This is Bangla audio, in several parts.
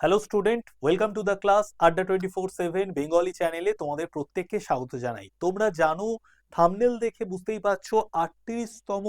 Hello student welcome to the class Adda twenty four seven Bengali চ্যানেলে তোমাদের প্রত্যেককে স্বাগত জানাই। তোমরা জানো থামনেল দেখে বুঝতেই পারছ, আটত্রিশতম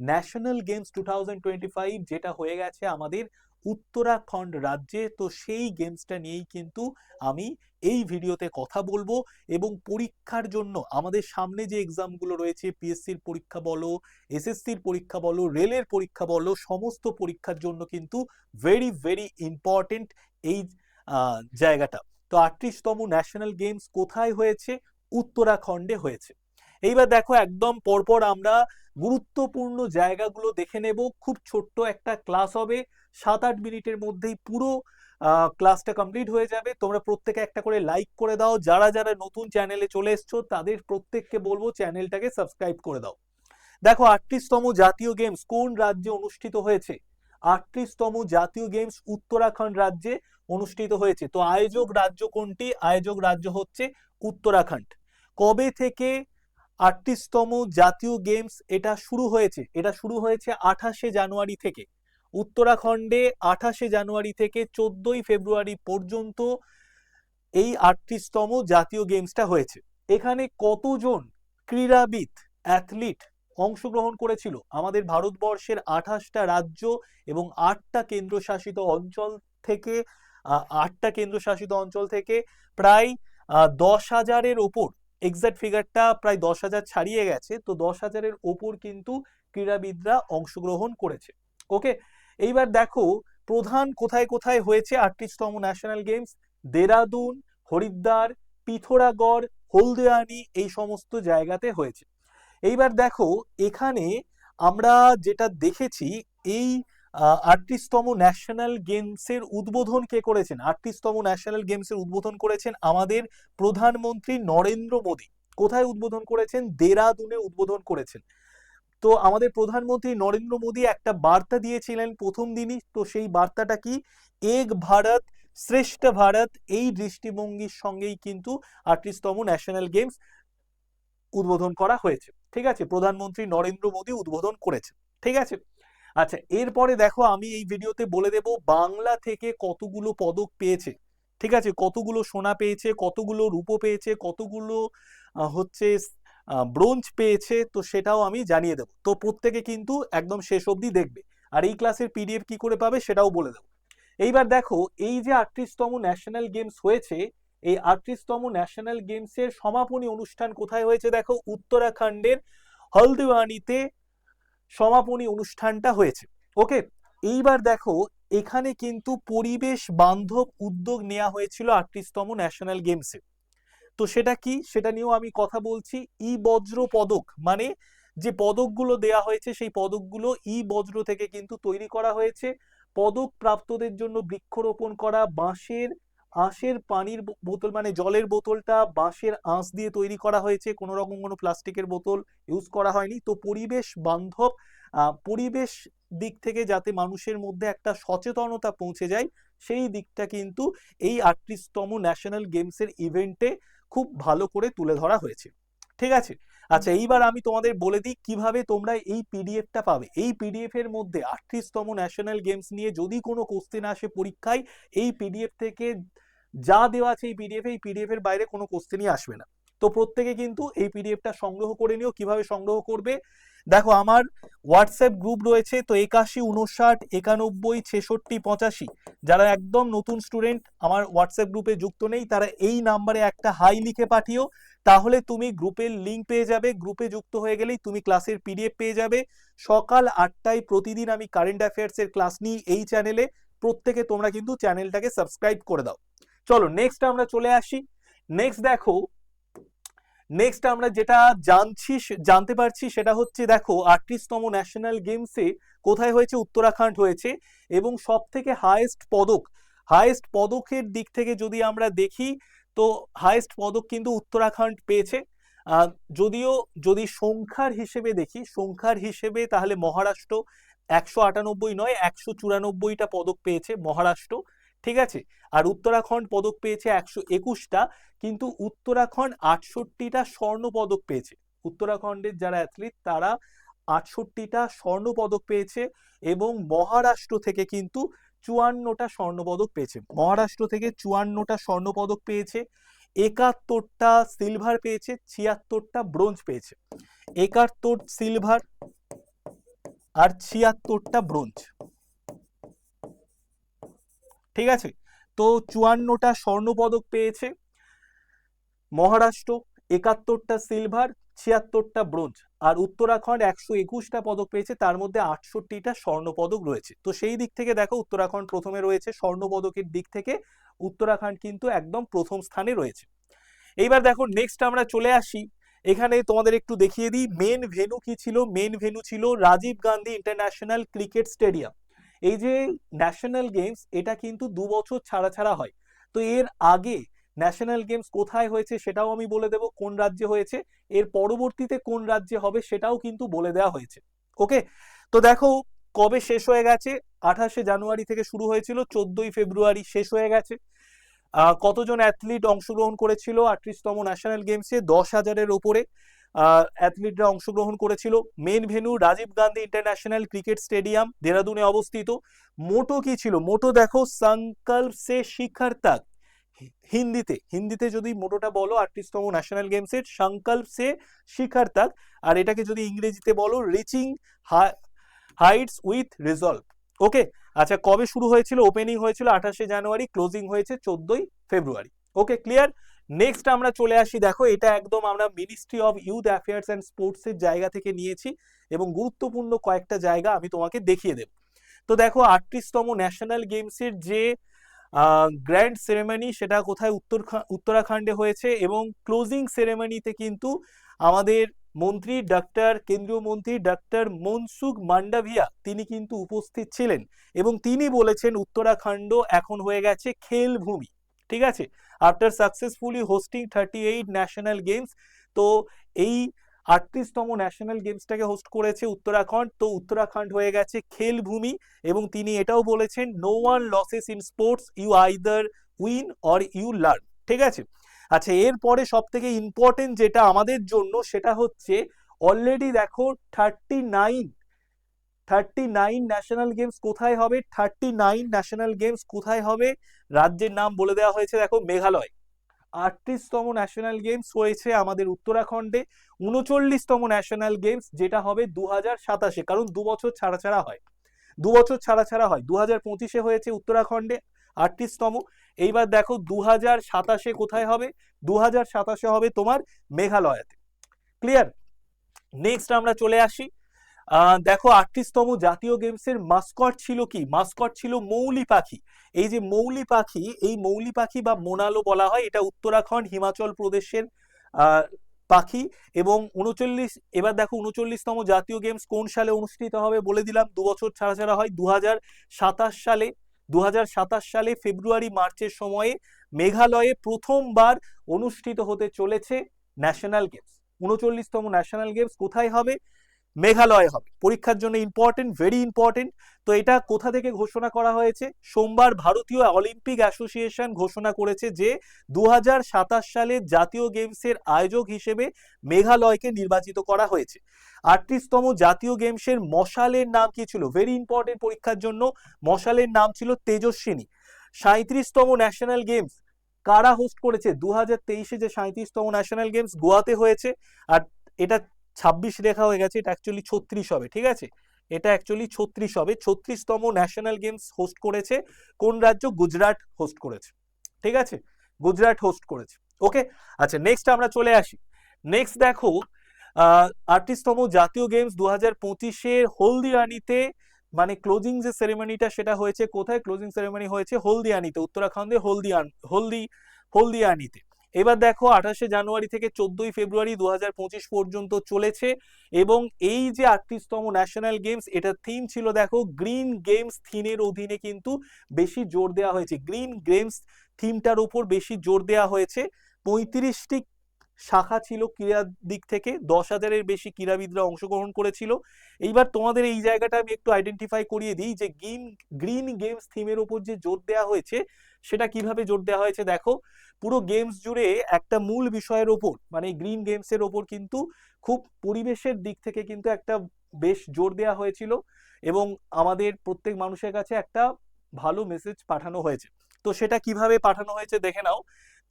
national games two thousand twenty five যেটা হয়ে গেছে আমাদের উত্তরাখণ্ড রাজ্যে। তো সেই গেমসটা নিয়েই কিন্তু আমি এই ভিডিওতে কথা বলব এবং পরীক্ষার জন্য আমাদের সামনে যে এক্সামগুলো রয়েছে পিএসসির পরীক্ষা বলো এসএসসির পরীক্ষা বলো, রেলের পরীক্ষা বলো, সমস্ত পরীক্ষার জন্য কিন্তু ভেরি ভেরি ইম্পর্টেন্ট এই জায়গাটা। তো আটত্রিশতম ন্যাশনাল গেমস কোথায় হয়েছে? উত্তরাখণ্ডে হয়েছে। এইবার দেখো, একদম পরপর আমরা গুরুত্বপূর্ণ জায়গাগুলো দেখে নেব। খুব ছোট্ট একটা ক্লাস হবে। সাত আট মিনিটের মধ্যেই পুরো ক্লাসটা কমপ্লিট হয়ে যাবে। তোমরা প্রত্যেকে একটা করে লাইক করে দাও। যারা যারা নতুন চ্যানেলে চলে এসছো, তাদের প্রত্যেককে বলব চ্যানেলটাকে সাবস্ক্রাইব করে দাও। দেখো, আটত্রিশতম জাতীয় গেমস কোন রাজ্যে অনুষ্ঠিত হয়েছে? আটত্রিশতম জাতীয় গেমস উত্তরাখণ্ড রাজ্যে অনুষ্ঠিত হয়েছে। তো আয়োজক রাজ্য কোনটি? আয়োজক রাজ্য হচ্ছে উত্তরাখণ্ড। কবে থেকে আটত্রিশতম জাতীয় গেমস এটা শুরু হয়েছে? এটা শুরু হয়েছে আঠাশে জানুয়ারি থেকে। উত্তরাখণ্ডে আঠাশে জানুয়ারি থেকে চোদ্দই ফেব্রুয়ারি পর্যন্ত এই আটত্রিশতম জাতীয় গেমসটা হয়েছে। এখানে কতজন ক্রীড়াবিদ অ্যাথলিট অংশগ্রহণ করেছিল। আমাদের ভারতবর্ষের আঠাশটা রাজ্য এবং আটটা কেন্দ্রশাসিত অঞ্চল থেকে আটটা কেন্দ্রশাসিত অঞ্চল থেকে প্রায় দশ হাজারের ওপর এক্সাক্ট ফিগারটা প্রায় দশ হাজার ছাড়িয়ে গেছে। তো দশ হাজারের ওপর কিন্তু ক্রীড়াবিদরা অংশগ্রহণ করেছে। ওকে? এইবার দেখো, প্রধান কোথায় কোথায় হয়েছে আটত্রিশতম ন্যাশনাল গেমস দেরাদুন, হরিদ্বার, পিথোরাগড়, হলদিয়ানি, এই সমস্ত জায়গাতে হয়েছে। এইবার দেখো, এখানে আমরা যেটা দেখেছি, এই আটত্রিশতম ন্যাশনাল গেমসের উদ্বোধন কে করেছেন? আটত্রিশতম ন্যাশনাল গেমসের উদ্বোধন করেছেন আমাদের প্রধানমন্ত্রী নরেন্দ্র মোদী। কোথায় উদ্বোধন করেছেন? দেরাদুনে উদ্বোধন করেছেন। তো আমাদের প্রধানমন্ত্রী নরেন্দ্র মোদী একটা বার্তা দিয়েছিলেন প্রথম দিনই। তো সেই বার্তাটা কি? এক ভারত, শ্রেষ্ঠ ভারত এই দৃষ্টিভঙ্গির সঙ্গেই কিন্তু আটত্রিশতম ন্যাশনাল গেমস উদ্বোধন করা হয়েছে। ঠিক আছে? প্রধানমন্ত্রী নরেন্দ্র মোদী উদ্বোধন করেছেন। ঠিক আছে? আচ্ছা এরপরে দেখো আমি এই ভিডিওতে বলে দেব বাংলা থেকে কতগুলো পদক পেয়েছে। ঠিক আছে? কতগুলো সোনা পেয়েছে, কতগুলো রূপো পেয়েছে, কতগুলো হচ্ছে ব্রোঞ্জ পেয়েছে, তো সেটাও আমি জানিয়ে দেবো। তো প্রত্যেকে কিন্তু একদম শেষ অবধি দেখবে। আর এই ক্লাসের পিডিএফ কি করে পাবে সেটাও বলে দেবো। এইবার দেখো, এই যে আটত্রিশতম ন্যাশনাল গেমস হয়েছে এই আটত্রিশতম ন্যাশনাল গেমসের সমাপনী অনুষ্ঠান কোথায় হয়েছে দেখো? উত্তরাখণ্ডের হলদিওয়ানিতে সমাপনী অনুষ্ঠানটা হয়েছে। ওকে এইবার দেখো, এখানে কিন্তু পরিবেশ বান্ধব উদ্যোগ নেওয়া হয়েছিল আটত্রিশতম ন্যাশনাল গেমসে তো সেটা কি? সেটা নিয়েও আমি কথা বলছি। ই বজ্র পদক মানে যে পদকগুলো দেয়া হয়েছে, সেই পদকগুলো ই বজ্র থেকে কিন্তু তৈরি করা হয়েছে। পদক প্রাপ্তদের জন্য বৃক্ষরোপণ করা, বাঁশের আঁশের পানির বোতল মানে জলের বোতলটা বাঁশের আঁশ দিয়ে তৈরি করা হয়েছে। কোনো রকম কোনো প্লাস্টিকের বোতল ইউজ করা হয়নি। তো পরিবেশ বান্ধব পরিবেশ দিক থেকে যাতে মানুষের মধ্যে একটা সচেতনতা পৌঁছে যায় সেই দিকটা কিন্তু এই আটত্রিশতম ন্যাশনাল গেমসের ইভেন্টে খুব ভালো করে তুলে ধরা হয়েছে। ঠিক আছে? আচ্ছা এইবার আমি তোমাদের বলে দিই কীভাবে তোমরা এই পিডিএফটা পাবে। এই পিডিএফ এর মধ্যে আটত্রিশতম ন্যাশনাল গেমস নিয়ে যদি কোনো কোশ্চেন আসে পরীক্ষায় এই পিডিএফ থেকে যা দেওয়া আছে এই পিডিএফ এই পিডিএফ এর বাইরে কোনো কোশ্চেনই আসবে না। তো প্রত্যেকে কিন্তু এই পিডিএফটা সংগ্রহ করে নিও। কীভাবে সংগ্রহ করবে? দেখো, আমার হোয়াটসঅ্যাপ গ্রুপ রয়েছে, তো একাশি, উনষাট, একানব্বই, ছেষট্টি, পঁচাশি। যারা একদম নতুন স্টুডেন্ট আমার হোয়াটসঅ্যাপ গ্রুপে যুক্ত নেই, তারা এই নাম্বারে একটা হাই লিখে পাঠিও। তাহলে তুমি গ্রুপের লিঙ্ক পেয়ে যাবে। গ্রুপে যুক্ত হয়ে গেলেই তুমি ক্লাসের পিডিএফ পেয়ে যাবে। সকাল আটটায় প্রতিদিন আমি কারেন্ট অ্যাফেয়ার্সের ক্লাস নিই এই চ্যানেলে প্রত্যেকে তোমরা কিন্তু চ্যানেলটাকে সাবস্ক্রাইব করে দাও। চলো নেক্সট আমরা চলে আসি। নেক্সট দেখো নেক্সট আমরা যেটা জানছি জানতে পারছি সেটা হচ্ছে দেখো, আটত্রিশতম ন্যাশনাল গেমসে কোথায় হয়েছে, উত্তরাখণ্ড হয়েছে এবং সব থেকে হায়েস্ট পদক। হায়েস্ট পদকের দিক থেকে যদি আমরা দেখি, তো হায়েস্ট পদক কিন্তু উত্তরাখণ্ড পেয়েছে। যদিও, যদি সংখ্যার হিসেবে দেখি, সংখ্যার হিসেবে তাহলে মহারাষ্ট্র একশো আটানব্বই নয়, একশো চুরানব্বইটা পদক পেয়েছে মহারাষ্ট্র। ঠিক আছে? আর উত্তরাখণ্ড পদক পেয়েছে একশো একুশটা, কিন্তু উত্তরাখণ্ড আটষট্টিটা স্বর্ণ পদক পেয়েছে। উত্তরাখণ্ডের যারা অ্যাথলিট তারা আটষট্টিটা স্বর্ণ পদক পেয়েছে এবং মহারাষ্ট্র থেকে কিন্তু চুয়ান্নটা স্বর্ণপদক পেয়েছে। মহারাষ্ট্র থেকে চুয়ান্নটা স্বর্ণপদক পেয়েছে, একাত্তরটা সিলভার পেয়েছে, ছিয়াত্তরটা ব্রোঞ্জ পেয়েছে। একাত্তর সিলভার আর ছিয়াত্তরটা ব্রোঞ্জ ঠিক আছে? তো চুয়ান্নটা স্বর্ণপদক পেয়েছে। মহারাষ্ট্র, একাত্তরটা সিলভার, ছিয়াত্তরটা ব্রোঞ্জ। আর উত্তরাখণ্ড একশো একুশটা পদক পেয়েছে, তার মধ্যে আটষট্টিটা স্বর্ণপদক রয়েছে। তো সেই দিক থেকে দেখো, উত্তরাখণ্ড প্রথমে রয়েছে স্বর্ণপদকের দিক থেকে, উত্তরাখণ্ড কিন্তু একদম প্রথম স্থানে রয়েছে। এইবার দেখো নেক্সট আমরা চলে আসি। এখানে তোমাদের একটু দেখিয়ে দিই মেন ভেনু কি ছিল? মেন ভেনু ছিল Rajiv Gandhi international cricket stadium এই যে ন্যাশনাল গেমস এটা কিন্তু দু বছর ছাড়া ছাড়া হয়। তো এর আগে ন্যাশনাল গেমস কোথায় হয়েছে সেটাও আমি বলে দেব, কোন রাজ্যে হয়েছে, এর পরবর্তীতে কোন রাজ্যে হবে সেটাও কিন্তু বলে দেওয়া হয়েছে। ওকে তো দেখো, কবে শেষ হয়ে গেছে? আঠাশে জানুয়ারি থেকে শুরু হয়েছিল, চোদ্দই ফেব্রুয়ারি শেষ হয়ে গেছে। কতজন অ্যাথলিট অংশগ্রহণ করেছিল আটত্রিশতম ন্যাশনাল গেমসে দশ হাজারের ওপরে। অ্যাথলিটরা অংশগ্রহণ করেছিল। Main venue Rajiv Gandhi international cricket stadium দেরাদুনে অবস্থিত। মোটো কি ছিল? মোটো দেখো, সংকল্প সে শিখর তাক। হিন্দিতে হিন্দিতে যদি মোটোটা বলো, আটত্রিশতম ন্যাশনাল গেমসের সংকল্প সে শিখর তক। আর এটাকে যদি ইংরেজিতে বলো reaching heights with resolve okay? আচ্ছা কবে শুরু হয়েছিল? ওপেনিং হয়েছিল আঠাশে জানুয়ারি ক্লোজিং হয়েছে চোদ্দই ফেব্রুয়ারি। ওকে ক্লিয়ার নেক্সট আমরা চলে আসি, দেখো এটা একদম আমরা ministry of youth affairs and স্পোর্টসের জায়গা থেকে নিয়েছি এবং গুরুত্বপূর্ণ কয়েকটা জায়গা আমি তোমাকে দেখিয়ে দেব। তো দেখো আটত্রিশতম ন্যাশনাল গেমসের যে গ্র্যান্ড সেরেমনি সেটা কোথায় উত্তর উত্তরাখণ্ডে হয়েছে এবং ক্লোজিং সেরেমনিতে কিন্তু আমাদের মন্ত্রী ডাক্তার কেন্দ্রীয় মন্ত্রী ডাক্তার মনসুখ মান্ডাভিয়া তিনি কিন্তু উপস্থিত ছিলেন এবং তিনি বলেছেন উত্তরাখণ্ড এখন হয়ে গেছে খেলভূমি। ঠিক আছে? After successfully hosting thirty eight national games তো এই আটত্রিশতম ন্যাশনাল গেমসটাকে হোস্ট করেছে উত্তরাখণ্ড। তো উত্তরাখণ্ড হয়ে গেছে খেলভূমি এবং তিনি এটাও বলেছেন no one loses in sports you either win or you learn ঠিক আছে? আচ্ছা এরপরে সব থেকে ইম্পর্টেন্ট যেটা আমাদের জন্য, সেটা হচ্ছে অলরেডি দেখো thirty nine thirty nine national games কোথায় হবে? থার্টি নাইন ন্যাশনাল গেমস কোথায় হবে? রাজ্যের নাম বলে দেওয়া হয়েছে, দেখো, মেঘালয়। আটত্রিশতম ন্যাশনাল গেমস হয়েছে আমাদের উত্তরাখণ্ডে। উনচল্লিশতম ন্যাশনাল গেমস যেটা হবে দু হাজার সাতাশে, কারণ দু বছর ছাড়া ছাড়া হয়। দু বছর ছাড়া ছাড়া হয়। দু হাজার পঁচিশে হয়েছে উত্তরাখণ্ডে, আটত্রিশতম। এইবার দেখো দু হাজার সাতাশে কোথায় হবে? দু হাজার সাতাশে হবে তোমার মেঘালয়াতে। ক্লিয়ার নেক্সট আমরা চলে আসি। দেখো, আটত্রিশতম জাতীয় গেমসের মাস্কট ছিল কি? মাস্কট ছিল মৌলি পাখি। এই যে মৌলি পাখি, এই মৌলি পাখি বা মোনালো বলা হয়, এটা উত্তরাখণ্ড, হিমাচল প্রদেশের পাখি। এবং উনচল্লিশ, এবার দেখো, উনচল্লিশতম জাতীয় গেমস কোন সালে অনুষ্ঠিত হবে বলে দিলাম, দু বছর ছাড়া ছাড়া হয়। দু হাজার সাতাশ সালে দু হাজার সাতাশ সালে ফেব্রুয়ারি, মার্চের সময়ে মেঘালয়ে প্রথমবার অনুষ্ঠিত হতে চলেছে ন্যাশনাল গেমস উনচল্লিশতম ন্যাশনাল গেমস কোথায় হবে? মেঘালয়ে হবে। পরীক্ষার জন্য ইম্পর্টেন্ট ভেরি ইম্পর্টেন্ট তো এটা কোথা থেকে ঘোষণা করা হয়েছে? সোমবার ভারতীয় অলিম্পিক অ্যাসোসিয়েশন ঘোষণা করেছে যে দু সালে জাতীয় গেমসের আয়োজক হিসেবে মেঘালয়কে নির্বাচিত করা হয়েছে। আটত্রিশতম জাতীয় গেমসের মশালের নাম কি ছিল? ভেরি ইম্পর্টেন্ট পরীক্ষার জন্য মশালের নাম ছিল তেজস্বিনী। সাঁত্রিশতম ন্যাশনাল গেমস কারা হোস্ট করেছে? দু হাজার তেইশে যে সাঁত্রিশতম ন্যাশনাল গেমস গোয়াতে হয়েছে। আর এটা ছাব্বিশ লেখা হয়ে গেছে, এটা অ্যাকচুয়ালি ছত্রিশ হবে, ঠিক আছে? এটা অ্যাকচুয়ালি ছত্রিশ হবে, ছত্রিশতম ন্যাশনাল গেমস হোস্ট করেছে, কোন রাজ্য? গুজরাট হোস্ট করেছে, ঠিক আছে? গুজরাট হোস্ট করেছে ওকে আচ্ছা নেক্সট আমরা চলে আসি। নেক্সট দেখো আটত্রিশতম জাতীয় গেমস দু হাজার পঁচিশের হলদিয়ানিতে মানে ক্লোজিং যে সেরেমনিটা সেটা হয়েছে কোথায়? ক্লোজিং সেরেমনি হয়েছে হলদিয়ানিতে, উত্তরাখণ্ডে হলদিয়ান, হলদি, হলদিয়ানিতে। এবার দেখো আঠাশে জানুয়ারি থেকে চোদ্দই ফেব্রুয়ারি দু হাজার পঁচিশ পর্যন্ত চলেছে এবং এই যে আটত্রিশতম ন্যাশনাল গেমস এটার থিম ছিল দেখো গ্রিন গেমস থিমের অধীনে কিন্তু বেশি জোর দেওয়া হয়েছে। গ্রিন গেমস থিমটার উপর বেশি জোর দেওয়া হয়েছে। পঁয়ত্রিশটি শাখা ছিল ক্রীড়ার দিক থেকে, দশ হাজারের বেশি ক্রীড়াবিদরা অংশগ্রহণ করেছিল। এইবার তোমাদের এই জায়গাটা আমি একটু আইডেন্টিফাই করিয়ে দিই যে গ্রিন গ্রিন গেমস থিমের উপর যে জোর দেওয়া হয়েছে সেটা কীভাবে জোর দেওয়া হয়েছে দেখো, পুরো গেমস জুড়ে একটা মূল বিষয়ের ওপর মানে গ্রিন গেমসের ওপর কিন্তু খুব পরিবেশের দিক থেকে কিন্তু একটা বেশ জোর দেওয়া হয়েছিল এবং আমাদের প্রত্যেক মানুষের কাছে একটা ভালো মেসেজ পাঠানো হয়েছে। তো সেটা কীভাবে পাঠানো হয়েছে দেখে নাও।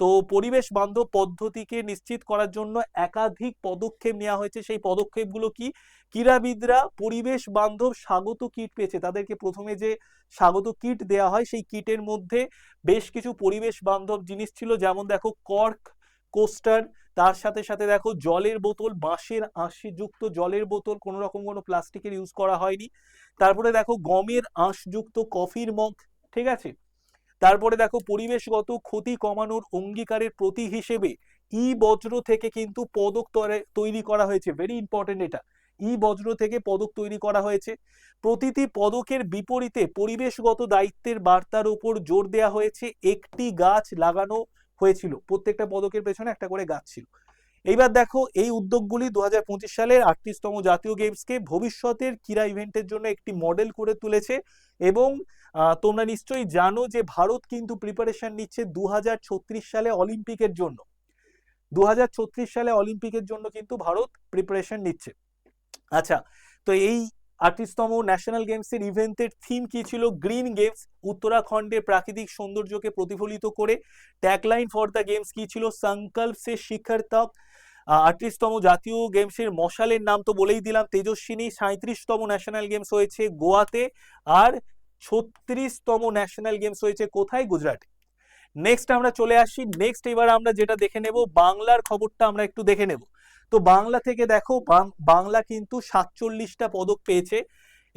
তো পরিবেশ বান্ধব পদ্ধতিকে নিশ্চিত করার জন্য একাধিক পদক্ষেপ নেওয়া হয়েছে। সেই পদক্ষেপগুলো কি? ক্রীড়াবিদরা পরিবেশ বান্ধব স্বাগত কিট পেয়েছে। তাদেরকে প্রথমে যে স্বাগত কিট দেওয়া হয়, সেই কিটের মধ্যে বেশ কিছু পরিবেশ বান্ধব জিনিস ছিল। যেমন দেখো, কর্ক, কোস্টার, তার সাথে সাথে দেখো, জলের বোতল, বাঁশের আঁশি যুক্ত জলের বোতল, কোনো রকম কোনো প্লাস্টিকের ইউজ করা হয়নি। তারপরে দেখো, গমের আঁশযুক্ত কফির মগ, ঠিক আছে? তারপরে দেখো পরিবেশগত ক্ষতি কমানোর অঙ্গীকারের প্রতীক হিসেবে ই বজ্র থেকে কিন্তু পদক তরে- করা হয়েছে। ভেরি ইম্পর্টেন্ট এটা। ই বজ্র থেকে পদক তৈরি করা হয়েছে। প্রতিটি পদকের বিপরীতে পরিবেশগত দায়িত্বের বার্তার উপর জোর দেওয়া হয়েছে। একটি গাছ লাগানো হয়েছিল। প্রত্যেকটা পদকের পেছনে একটা করে গাছ ছিল। এইবার দেখো এই উদ্যোগগুলি দু হাজার পঁচিশ সালের আটত্রিশতম জাতীয় গেমসকে ভবিষ্যতের ক্রীড়া ইভেন্টের জন্য একটি মডেল করে তুলেছে এবং তোমরা নিশ্চয়ই জানো যে ভারত কিন্তু প্রিপারেশন নিচ্ছে দু হাজার ছত্রিশ সালে অলিম্পিকের জন্য। দু হাজার ছত্রিশ সালে অলিম্পিকের জন্য কিন্তু ভারত প্রিপারেশন নিচ্ছে। আচ্ছা তো এই আটত্রিশতম ন্যাশনাল গেমসের ইভেন্টের থিম কি ছিল? গ্রিন গেমস উত্তরাখণ্ডের প্রাকৃতিক সৌন্দর্যকে প্রতিফলিত করে। ট্যাগলাইন ফর দ্য গেমস কি ছিল? সংকল্প সে তক। আটত্রিশতম জাতীয় গেমসের মশালের নাম তো বলেই দিলাম। তেজস্বিনী সাঁত্রিশতম ন্যাশনাল গেমস হয়েছে গোয়াতে। আর ছত্রিশতম ন্যাশনাল গেমস হয়েছে কোথায়? গুজরাটে। নেক্সট আমরা চলে আসি। নেক্সট এবার আমরা যেটা দেখে নেব, বাংলার খবরটা আমরা একটু দেখে নেব। তো বাংলা থেকে দেখো বাংলা কিন্তু সাতচল্লিশটা পদক পেয়েছে।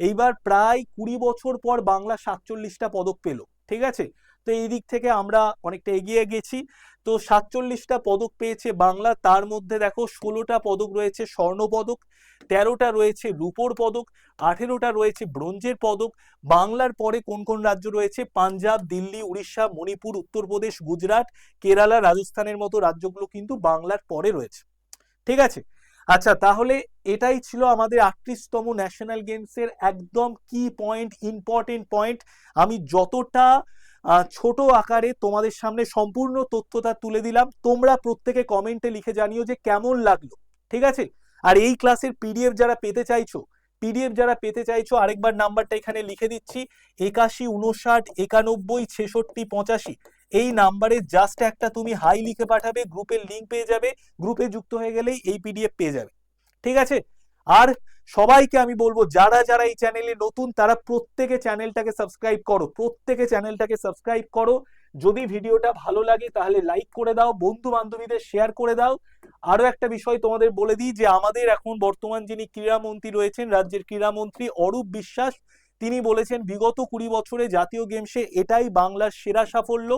এইবার প্রায় কুড়ি বছর পর বাংলা সাতচল্লিশটা পদক পেল, ঠিক আছে? তো এই দিক থেকে আমরা অনেকটা এগিয়ে গেছি। তো সাতচল্লিশটা পদক পেয়েছে বাংলা, তার মধ্যে দেখো ষোলোটা পদক রয়েছে স্বর্ণ পদক, তেরোটা রয়েছে রূপোর পদক, আঠেরোটা রয়েছে ব্রোঞ্জের পদক। বাংলার পরে কোন কোন রাজ্য রয়েছে? পাঞ্জাব, দিল্লি, উড়িষ্যা, মণিপুর, উত্তরপ্রদেশ, গুজরাট, কেরালা, রাজস্থানের মতো রাজ্যগুলো কিন্তু বাংলার পরে রয়েছে। ঠিক আছে? আচ্ছা তাহলে এটাই ছিল আমাদের আটত্রিশতম ন্যাশনাল গেমসের একদম কি পয়েন্ট ইম্পর্টেন্ট পয়েন্ট আমি যতটা ছোট আকারে তোমাদের সামনে সম্পূর্ণ তথ্যটা তুলে দিলাম। তোমরা প্রত্যেকে কমেন্টে লিখে জানিও যে কেমন লাগল, ঠিক আছে? আর এই ক্লাসের পিডিএফ যারা পেতে চাইছো পিডিএফ যারা পেতে চাইছো, আরেকবার নাম্বারটা এখানে লিখে দিচ্ছি, একাশি, উনষাট, একানব্বই, ছেষট্টি, পঁচাশি। এই নাম্বারে জাস্ট একটা তুমি হাই লিখে পাঠাবে গ্রুপের লিঙ্ক পেয়ে যাবে গ্রুপে যুক্ত হয়ে গেলেই এই পিডিএফ পেয়ে যাবে, ঠিক আছে? আর সবাইকে আমি বলব, যারা যারা এই চ্যানেলে নতুন, তারা প্রত্যেকে চ্যানেলটাকে সাবস্ক্রাইব করো। প্রত্যেকে চ্যানেলটাকে সাবস্ক্রাইব করো। যদি ভিডিওটা ভালো লাগে, তাহলে লাইক করে দাও বন্ধু বান্ধবীদের শেয়ার করে দাও। আরও একটা বিষয় তোমাদের বলে দিই, যে আমাদের এখন বর্তমান যিনি ক্রীড়ামন্ত্রী রয়েছেন, রাজ্যের ক্রীড়ামন্ত্রী অরূপ বিশ্বাস, তিনি বলেছেন, বিগত কুড়ি বছরে জাতীয় গেমসে এটাই বাংলার সেরা সাফল্য।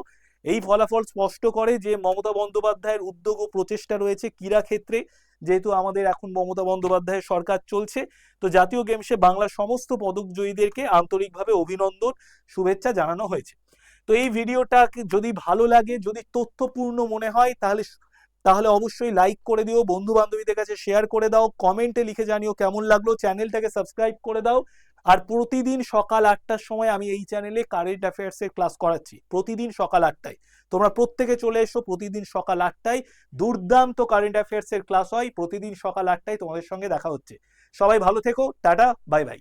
এই ফলাফল স্পষ্ট করে যে মমতা বন্দ্যোপাধ্যায়ের উদ্যোগ ও প্রচেষ্টা রয়েছে ক্রীড়া ক্ষেত্রে, যেহেতু আমাদের এখন মমতা বন্দ্যোপাধ্যায়ের সরকার চলছে, তো জাতীয় গেমসে বাংলার সমস্ত পদক জয়ীদেরকে আন্তরিকভাবে অভিনন্দন, শুভেচ্ছা জানানো হয়েছে। তো এই ভিডিওটা যদি ভালো লাগে, যদি তথ্যপূর্ণ মনে হয়, তাহলে তাহলে অবশ্যই লাইক করে দিও বন্ধু বান্ধবীদের কাছে শেয়ার করে দাও কমেন্টে লিখে জানিও কেমন লাগল চ্যানেলটাকে সাবস্ক্রাইব করে দাও আর প্রতিদিন সকাল আটটার সময় আমি এই চ্যানেলে কারেন্ট অ্যাফেয়ার্সের ক্লাস করাচ্ছি। প্রতিদিন সকাল আটটায়। তোমরা প্রত্যেকে চলে এসো প্রতিদিন সকাল আটটায়। দুর্দান্ত কারেন্ট অ্যাফেয়ার্সের ক্লাস হয়। প্রতিদিন সকাল আটটায় তোমাদের সঙ্গে দেখা হচ্ছে। সবাই ভালো থেকো। Tata bye bye